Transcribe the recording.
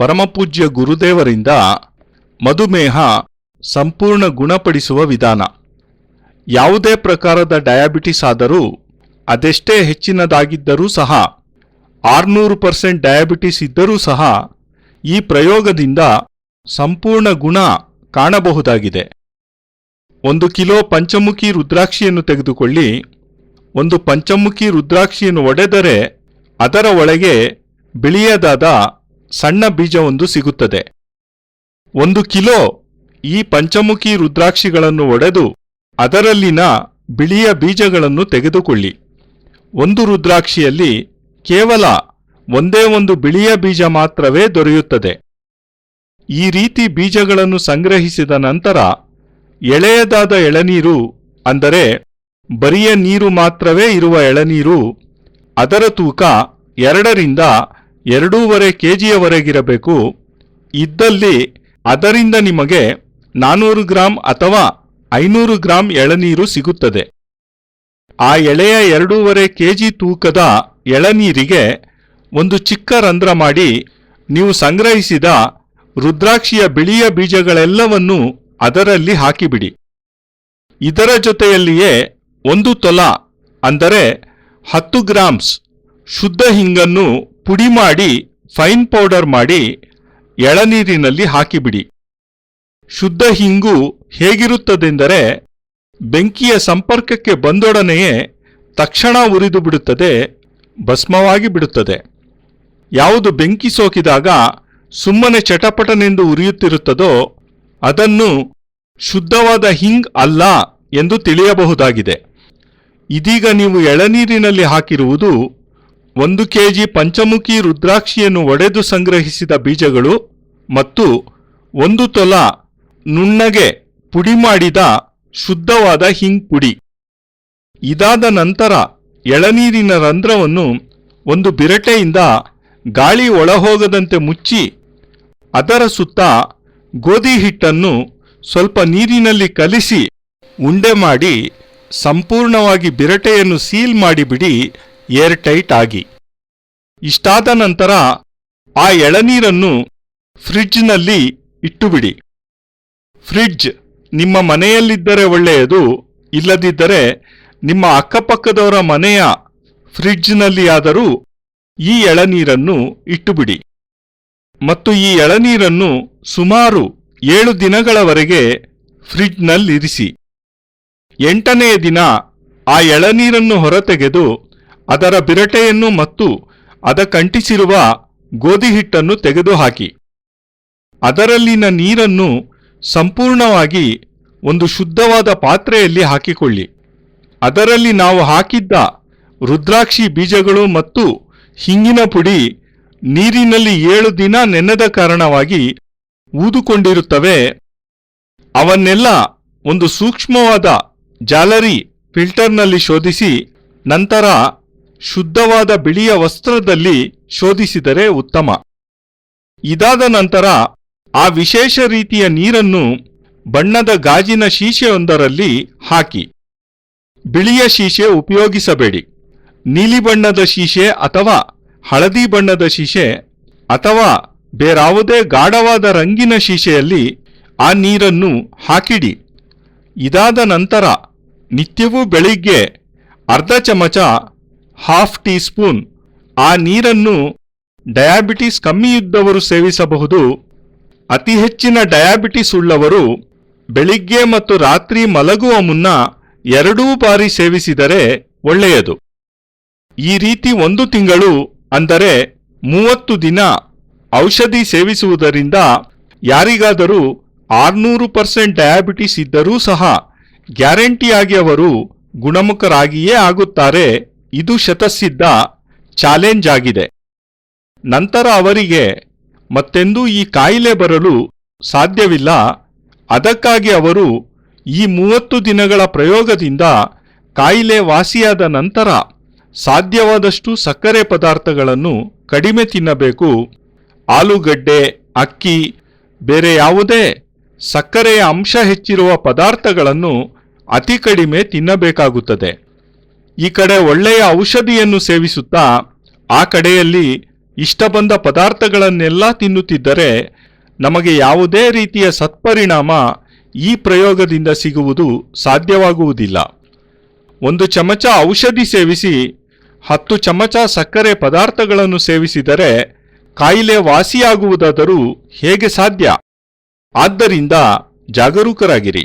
ಪರಮಪೂಜ್ಯ ಗುರುದೇವರಿಂದ ಮಧುಮೇಹ ಸಂಪೂರ್ಣ ಗುಣಪಡಿಸುವ ವಿಧಾನ. ಯಾವುದೇ ಪ್ರಕಾರದ ಡಯಾಬಿಟಿಸ್ ಆದರೂ ಅದೆಷ್ಟೇ ಹೆಚ್ಚಿನದಾಗಿದ್ದರೂ ಸಹ, ಆರ್ನೂರು ಪರ್ಸೆಂಟ್ ಡಯಾಬಿಟಿಸ್ ಇದ್ದರೂ ಸಹ ಈ ಪ್ರಯೋಗದಿಂದ ಸಂಪೂರ್ಣ ಗುಣ ಕಾಣಬಹುದಾಗಿದೆ. ಒಂದು ಕಿಲೋ ಪಂಚಮುಖಿ ರುದ್ರಾಕ್ಷಿಯನ್ನು ತೆಗೆದುಕೊಳ್ಳಿ. ಒಂದು ಪಂಚಮುಖಿ ರುದ್ರಾಕ್ಷಿಯನ್ನು ಒಡೆದರೆ ಅದರ ಒಳಗೆ ಬಿಳಿಯದಾದ ಸಣ್ಣ ಬೀಜವೊಂದು ಸಿಗುತ್ತದೆ. ಒಂದು ಕಿಲೋ ಈ ಪಂಚಮುಖಿ ರುದ್ರಾಕ್ಷಿಗಳನ್ನು ಒಡೆದು ಅದರಲ್ಲಿನ ಬಿಳಿಯ ಬೀಜಗಳನ್ನು ತೆಗೆದುಕೊಳ್ಳಿ. ಒಂದು ರುದ್ರಾಕ್ಷಿಯಲ್ಲಿ ಕೇವಲ ಒಂದೇ ಒಂದು ಬಿಳಿಯ ಬೀಜ ಮಾತ್ರವೇ ದೊರೆಯುತ್ತದೆ. ಈ ರೀತಿ ಬೀಜಗಳನ್ನು ಸಂಗ್ರಹಿಸಿದ ನಂತರ ಎಳೆಯದಾದ ಎಳನೀರು, ಅಂದರೆ ಬರಿಯ ನೀರು ಮಾತ್ರವೇ ಇರುವ ಎಳನೀರು, ಅದರ ತೂಕ ಎರಡರಿಂದ ಎರಡೂವರೆ ಕೆಜಿಯವರೆಗಿರಬೇಕು. ಇದ್ದಲ್ಲಿ ಅದರಿಂದ ನಿಮಗೆ ನಾನೂರು ಗ್ರಾಂ ಅಥವಾ ಐನೂರು ಗ್ರಾಂ ಎಳನೀರು ಸಿಗುತ್ತದೆ. ಆ ಎಳೆಯ ಎರಡೂವರೆ ಕೆಜಿ ತೂಕದ ಎಳನೀರಿಗೆ ಒಂದು ಚಿಕ್ಕ ರಂಧ್ರ ಮಾಡಿ ನೀವು ಸಂಗ್ರಹಿಸಿದ ರುದ್ರಾಕ್ಷಿಯ ಬಿಳಿಯ ಬೀಜಗಳೆಲ್ಲವನ್ನೂ ಅದರಲ್ಲಿ ಹಾಕಿಬಿಡಿ. ಇದರ ಜೊತೆಯಲ್ಲಿಯೇ ಒಂದು ತೊಲ ಅಂದರೆ ಹತ್ತು ಗ್ರಾಮ್ಸ್ ಶುದ್ಧ ಹಿಂಗನ್ನು ಪುಡಿ ಮಾಡಿ ಫೈನ್ ಪೌಡರ್ ಮಾಡಿ, ಎಳನೀರಿನಲ್ಲಿ ಹಾಕಿಬಿಡಿ. ಶುದ್ಧ ಹಿಂಗು ಹೇಗಿರುತ್ತದೆಂದರೆ ಬೆಂಕಿಯ ಸಂಪರ್ಕಕ್ಕೆ ಬಂದೊಡನೆಯೇ ತಕ್ಷಣ ಉರಿದು ಬಿಡುತ್ತದೆ, ಭಸ್ಮವಾಗಿ ಬಿಡುತ್ತದೆ. ಯಾವುದು ಬೆಂಕಿ ಸೋಕಿದಾಗ ಸುಮ್ಮನೆ ಚಟಪಟನೆಂದು ಉರಿಯುತ್ತಿರುತ್ತದೋ, ಅದನ್ನು ಶುದ್ಧವಾದ ಹಿಂಗ್ ಅಲ್ಲ ಎಂದು ತಿಳಿಯಬಹುದಾಗಿದೆ. ಇದೀಗ ನೀವು ಎಳನೀರಿನಲ್ಲಿ ಹಾಕಿರುವುದು ಒಂದು ಕೆಜಿ ಪಂಚಮುಖಿ ರುದ್ರಾಕ್ಷಿಯನ್ನು ಒಡೆದು ಸಂಗ್ರಹಿಸಿದ ಬೀಜಗಳು ಮತ್ತು ಒಂದು ತೊಲ ನುಣ್ಣಗೆ ಪುಡಿ ಮಾಡಿದ ಶುದ್ಧವಾದ ಹಿಂಗ್ ಪುಡಿ ಇದಾದ ನಂತರ ಎಳನೀರಿನ ರಂಧ್ರವನ್ನು ಒಂದು ಬಿರಟೆಯಿಂದ ಗಾಳಿ ಒಳಹೋಗದಂತೆ ಮುಚ್ಚಿ ಅದರ ಸುತ್ತ ಗೋಧಿ ಹಿಟ್ಟನ್ನು ಸ್ವಲ್ಪ ನೀರಿನಲ್ಲಿ ಕಲಿಸಿ ಉಂಡೆ ಮಾಡಿ ಸಂಪೂರ್ಣವಾಗಿ ಬಿರಟೆಯನ್ನು ಸೀಲ್ ಮಾಡಿಬಿಡಿ ಏರ್ ಟೈಟ್ ಆಗಿ. ಇಷ್ಟಾದ ನಂತರ ಆ ಎಳನೀರನ್ನು ಫ್ರಿಡ್ಜ್ನಲ್ಲಿ ಇಟ್ಟುಬಿಡಿ. ಫ್ರಿಡ್ಜ್ ನಿಮ್ಮ ಮನೆಯಲ್ಲಿದ್ದರೆ ಒಳ್ಳೆಯದು, ಇಲ್ಲದಿದ್ದರೆ ನಿಮ್ಮ ಅಕ್ಕಪಕ್ಕದವರ ಮನೆಯ ಫ್ರಿಡ್ಜ್ನಲ್ಲಿ ಆದರೂ ಈ ಎಳನೀರನ್ನು ಇಟ್ಟುಬಿಡಿ. ಮತ್ತು ಈ ಎಳನೀರನ್ನು ಸುಮಾರು ಏಳು ದಿನಗಳವರೆಗೆ ಫ್ರಿಡ್ಜ್ನಲ್ಲಿರಿಸಿ. ಎಂಟನೆಯ ದಿನ ಆ ಎಳನೀರನ್ನು ಹೊರತೆಗೆದು ಅದರ ಬಿರಟೆಯನ್ನು ಮತ್ತು ಅದಕ್ಕಂಟಿಸಿರುವ ಗೋಧಿ ಹಿಟ್ಟನ್ನು ತೆಗೆದುಹಾಕಿ. ಅದರಲ್ಲಿನ ನೀರನ್ನು ಸಂಪೂರ್ಣವಾಗಿ ಒಂದು ಶುದ್ಧವಾದ ಪಾತ್ರೆಯಲ್ಲಿ ಹಾಕಿಕೊಳ್ಳಿ. ಅದರಲ್ಲಿ ನಾವು ಹಾಕಿದ್ದ ರುದ್ರಾಕ್ಷಿ ಬೀಜಗಳು ಮತ್ತು ಹಿಂಗಿನ ಪುಡಿ ನೀರಿನಲ್ಲಿ ಏಳು ದಿನ ನೆನೆದ ಕಾರಣವಾಗಿ ಊದುಕೊಂಡಿರುತ್ತವೆ. ಅವನ್ನೆಲ್ಲ ಒಂದು ಸೂಕ್ಷ್ಮವಾದ ಜಾಲರಿ ಫಿಲ್ಟರ್ನಲ್ಲಿ ಶೋಧಿಸಿ ನಂತರ ಶುದ್ಧವಾದ ಬಿಳಿಯ ವಸ್ತ್ರದಲ್ಲಿ ಶೋಧಿಸಿದರೆ ಉತ್ತಮ. ಇದಾದ ನಂತರ ಆ ವಿಶೇಷ ರೀತಿಯ ನೀರನ್ನು ಬಣ್ಣದ ಗಾಜಿನ ಶೀಶೆಯೊಂದರಲ್ಲಿ ಹಾಕಿ. ಬಿಳಿಯ ಶೀಶೆ ಉಪಯೋಗಿಸಬೇಡಿ. ನೀಲಿ ಬಣ್ಣದ ಶೀಶೆ ಅಥವಾ ಹಳದಿ ಬಣ್ಣದ ಶೀಶೆ ಅಥವಾ ಬೇರಾವುದೇ ಗಾಢವಾದ ರಂಗಿನ ಶೀಶೆಯಲ್ಲಿ ಆ ನೀರನ್ನು ಹಾಕಿಡಿ. ಇದಾದ ನಂತರ ನಿತ್ಯವೂ ಬೆಳಿಗ್ಗೆ ಅರ್ಧ ಚಮಚ ಹಾಫ್ ಟೀ ಸ್ಪೂನ್ ಆ ನೀರನ್ನು ಡಯಾಬಿಟಿಸ್ ಕಮ್ಮಿ ಇದ್ದವರು ಸೇವಿಸಬಹುದು. ಅತಿ ಹೆಚ್ಚಿನ ಡಯಾಬಿಟಿಸ್ ಉಳ್ಳವರು ಬೆಳಿಗ್ಗೆ ಮತ್ತು ರಾತ್ರಿ ಮಲಗುವ ಮುನ್ನ ಎರಡೂ ಬಾರಿ ಸೇವಿಸಿದರೆ ಒಳ್ಳೆಯದು. ಈ ರೀತಿ ಒಂದು ತಿಂಗಳು, ಅಂದರೆ ಮೂವತ್ತು ದಿನ ಔಷಧಿ ಸೇವಿಸುವುದರಿಂದ ಯಾರಿಗಾದರೂ ಆರ್ನೂರು ಪರ್ಸೆಂಟ್ ಡಯಾಬಿಟಿಸ್ ಇದ್ದರೂ ಸಹ ಗ್ಯಾರಂಟಿಯಾಗಿ ಅವರು ಗುಣಮುಖರಾಗಿಯೇ ಆಗುತ್ತಾರೆ ಇದು ಶತಸಿದ್ಧ ಚಾಲೆಂಜ್ ಆಗಿದೆ. ನಂತರ ಅವರಿಗೆ ಮತ್ತೆಂದೂ ಈ ಕಾಯಿಲೆ ಬರಲು ಸಾಧ್ಯವಿಲ್ಲ. ಅದಕ್ಕಾಗಿ ಅವರು ಈ ಮೂವತ್ತು ದಿನಗಳ ಪ್ರಯೋಗದಿಂದ ಕಾಯಿಲೆ ವಾಸಿಯಾದ ನಂತರ ಸಾಧ್ಯವಾದಷ್ಟು ಸಕ್ಕರೆ ಪದಾರ್ಥಗಳನ್ನು ಕಡಿಮೆ ತಿನ್ನಬೇಕು. ಆಲೂಗಡ್ಡೆ, ಅಕ್ಕಿ, ಬೇರೆ ಯಾವುದೇ ಸಕ್ಕರೆಯ ಅಂಶ ಹೆಚ್ಚಿರುವ ಪದಾರ್ಥಗಳನ್ನು ಅತಿ ಕಡಿಮೆ ತಿನ್ನಬೇಕಾಗುತ್ತದೆ. ಈ ಕಡೆ ಒಳ್ಳೆಯ ಔಷಧಿಯನ್ನು ಸೇವಿಸುತ್ತಾ, ಆ ಕಡೆಯಲ್ಲಿ ಇಷ್ಟ ಬಂದ ಪದಾರ್ಥಗಳನ್ನೆಲ್ಲ ತಿನ್ನುತ್ತಿದ್ದರೆ ನಮಗೆ ಯಾವುದೇ ರೀತಿಯ ಸತ್ಪರಿಣಾಮ ಈ ಪ್ರಯೋಗದಿಂದ ಸಿಗುವುದು ಸಾಧ್ಯವಾಗುವುದಿಲ್ಲ. ಒಂದು ಚಮಚ ಔಷಧಿ ಸೇವಿಸಿ, ಹತ್ತು ಚಮಚ ಸಕ್ಕರೆ ಪದಾರ್ಥಗಳನ್ನು ಸೇವಿಸಿದರೆ ಕಾಯಿಲೆ ವಾಸಿಯಾಗುವುದಾದರೂ ಹೇಗೆ ಸಾಧ್ಯ? ಆದ್ದರಿಂದ ಜಾಗರೂಕರಾಗಿರಿ.